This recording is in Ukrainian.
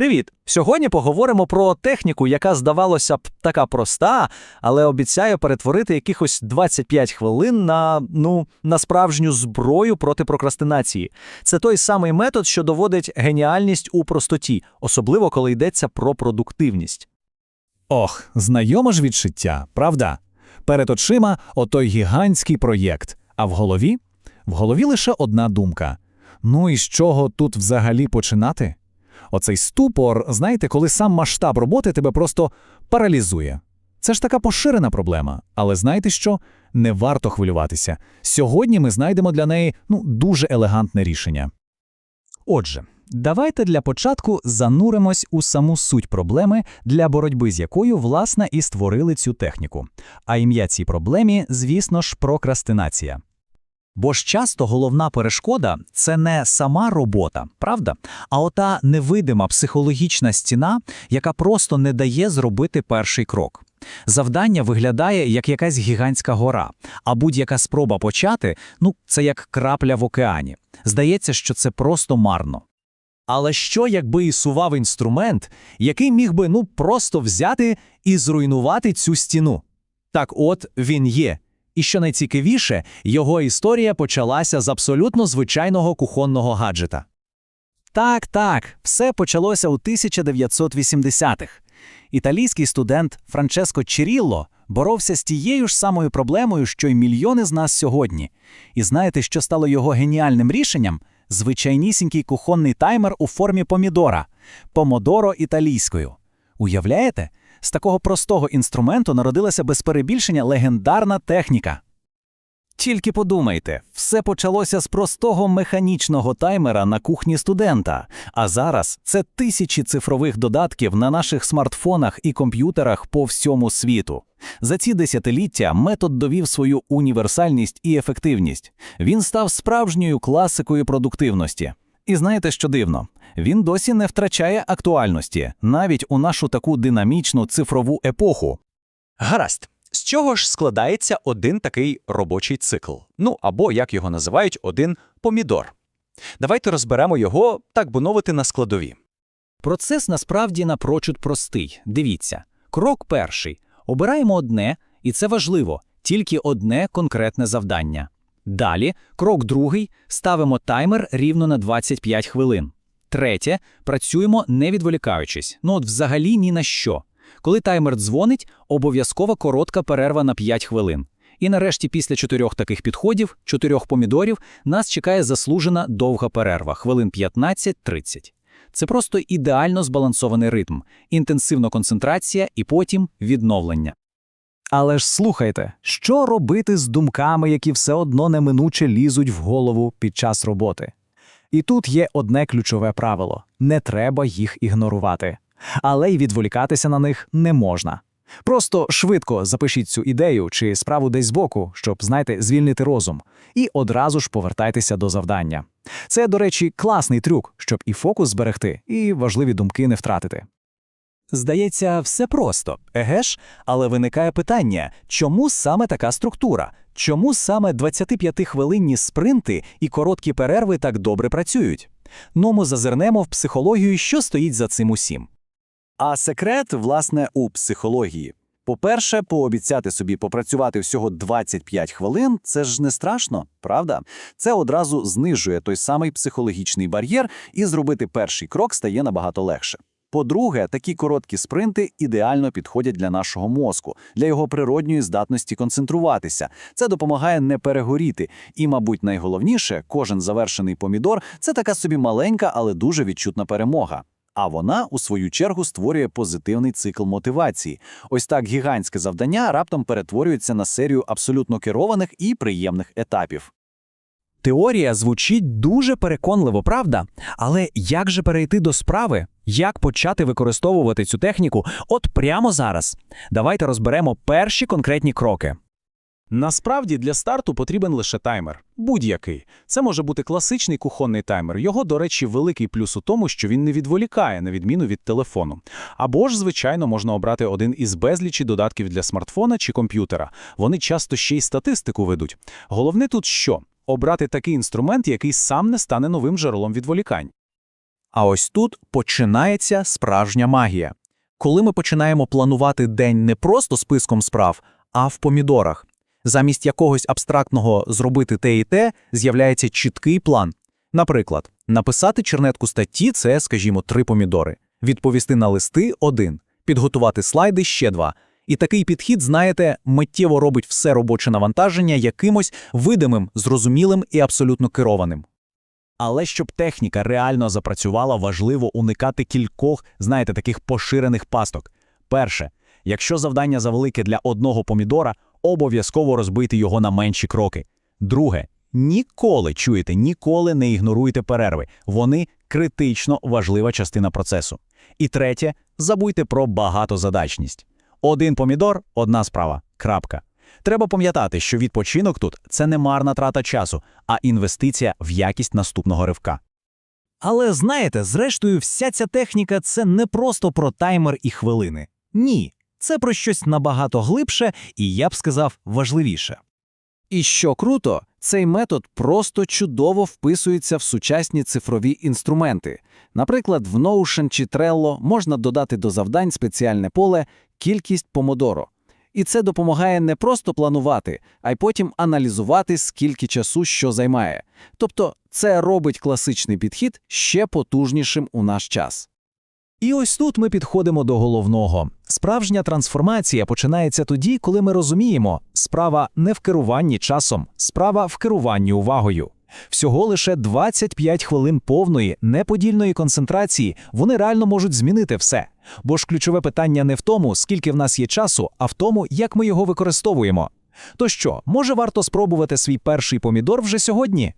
Привіт! Сьогодні поговоримо про техніку, яка здавалося б така проста, але обіцяє перетворити якихось 25 хвилин на ну на справжню зброю проти прокрастинації. Це той самий метод, що доводить геніальність у простоті, особливо коли йдеться про продуктивність. Ох, знайоме ж відчуття, правда? Перед очима отой гігантський проєкт, а в голові? В голові лише одна думка. Ну і з чого тут взагалі починати? Оцей ступор, знаєте, коли сам масштаб роботи тебе просто паралізує. Це ж така поширена проблема, але знаєте що? Не варто хвилюватися. Сьогодні ми знайдемо для неї ну, дуже елегантне рішення. Отже, давайте для початку зануримось у саму суть проблеми, для боротьби з якою, власне, і створили цю техніку. А ім'я цій проблемі, звісно ж, прокрастинація. Бо ж часто головна перешкода це не сама робота, правда? А ота невидима психологічна стіна, яка просто не дає зробити перший крок. Завдання виглядає як якась гігантська гора, а будь-яка спроба почати ну, це як крапля в океані. Здається, що це просто марно. Але що, якби ісував інструмент, який міг би ну просто взяти і зруйнувати цю стіну? Так от він є. І що найцікавіше, його історія почалася з абсолютно звичайного кухонного гаджета. Так, так, все почалося у 1980-х. Італійський студент Франческо Чірілло боровся з тією ж самою проблемою, що й мільйони з нас сьогодні. І знаєте, що стало його геніальним рішенням? Звичайнісінький кухонний таймер у формі помідора помодоро італійською. Уявляєте? З такого простого інструменту народилася без перебільшення легендарна техніка. Тільки подумайте, все почалося з простого механічного таймера на кухні студента, а зараз це тисячі цифрових додатків на наших смартфонах і комп'ютерах по всьому світу. За ці десятиліття метод довів свою універсальність і ефективність. Він став справжньою класикою продуктивності. І знаєте, що дивно? Він досі не втрачає актуальності, навіть у нашу таку динамічну цифрову епоху. Гаразд. З чого ж складається один такий робочий цикл? Ну або, як його називають, один помідор. Давайте розберемо його, так би мовити, на складові. Процес насправді напрочуд простий. Дивіться. Крок перший. Обираємо одне, і це важливо, тільки одне конкретне завдання. Далі, крок другий, ставимо таймер рівно на 25 хвилин. Третє, працюємо не відволікаючись, ну от взагалі ні на що. Коли таймер дзвонить, обов'язкова коротка перерва на 5 хвилин. І нарешті, після чотирьох таких підходів, чотирьох помідорів, нас чекає заслужена довга перерва хвилин 15-30. Це просто ідеально збалансований ритм, інтенсивна концентрація і потім відновлення. Але ж слухайте, що робити з думками, які все одно неминуче лізуть в голову під час роботи? І тут є одне ключове правило: не треба їх ігнорувати, але й відволікатися на них не можна. Просто швидко запишіть цю ідею чи справу десь збоку, щоб, знаєте, звільнити розум, і одразу ж повертайтеся до завдання. Це, до речі, класний трюк, щоб і фокус зберегти, і важливі думки не втратити. Здається, все просто, еге ж, але виникає питання, чому саме така структура? Чому саме 25-хвилинні спринти і короткі перерви так добре працюють? Ну, ми зазирнемо в психологію, що стоїть за цим усім. А секрет, власне, у психології. По-перше, пообіцяти собі попрацювати всього 25 хвилин це ж не страшно, правда? Це одразу знижує той самий психологічний бар'єр, і зробити перший крок стає набагато легше. По-друге, такі короткі спринти ідеально підходять для нашого мозку, для його природньої здатності концентруватися. Це допомагає не перегоріти. І, мабуть, найголовніше, кожен завершений помідор це така собі маленька, але дуже відчутна перемога. А вона, у свою чергу, створює позитивний цикл мотивації. Ось так гігантське завдання раптом перетворюється на серію абсолютно керованих і приємних етапів. Теорія звучить дуже переконливо, правда? Але як же перейти до справи? Як почати використовувати цю техніку от прямо зараз? Давайте розберемо перші конкретні кроки. Насправді для старту потрібен лише таймер. Будь-який. Це може бути класичний кухонний таймер. Його, до речі, великий плюс у тому, що він не відволікає, на відміну від телефону. Або ж, звичайно, можна обрати один із безлічі додатків для смартфона чи комп'ютера. Вони часто ще й статистику ведуть. Головне тут що? Обрати такий інструмент, який сам не стане новим джерелом відволікань. А ось тут починається справжня магія. Коли ми починаємо планувати день не просто списком справ, а в помідорах. Замість якогось абстрактного зробити те і те з'являється чіткий план. Наприклад, написати чернетку статті це, скажімо, три помідори, відповісти на листи один, підготувати слайди ще два. І такий підхід, знаєте, миттєво робить все робоче навантаження якимось видимим, зрозумілим і абсолютно керованим. Але щоб техніка реально запрацювала, важливо уникати кількох, знаєте, таких поширених пасток. Перше, якщо завдання завелике для одного помідора, обов'язково розбити його на менші кроки. Друге, ніколи чуєте, ніколи не ігноруйте перерви. Вони критично важлива частина процесу. І третє, забудьте про багатозадачність. Один помідор одна справа. Крапка. Треба пам'ятати, що відпочинок тут це не марна трата часу, а інвестиція в якість наступного ривка. Але знаєте, зрештою, вся ця техніка це не просто про таймер і хвилини. Ні, це про щось набагато глибше і, я б сказав, важливіше. І що круто, цей метод просто чудово вписується в сучасні цифрові інструменти. Наприклад, в Notion чи Trello можна додати до завдань спеціальне поле кількість помодоро. І це допомагає не просто планувати, а й потім аналізувати, скільки часу що займає. Тобто це робить класичний підхід ще потужнішим у наш час. І ось тут ми підходимо до головного. Справжня трансформація починається тоді, коли ми розуміємо, справа не в керуванні часом, справа в керуванні увагою. Всього лише 25 хвилин повної, неподільної концентрації вони реально можуть змінити все. Бо ж ключове питання не в тому, скільки в нас є часу, а в тому, як ми його використовуємо. То що, може варто спробувати свій перший помідор вже сьогодні?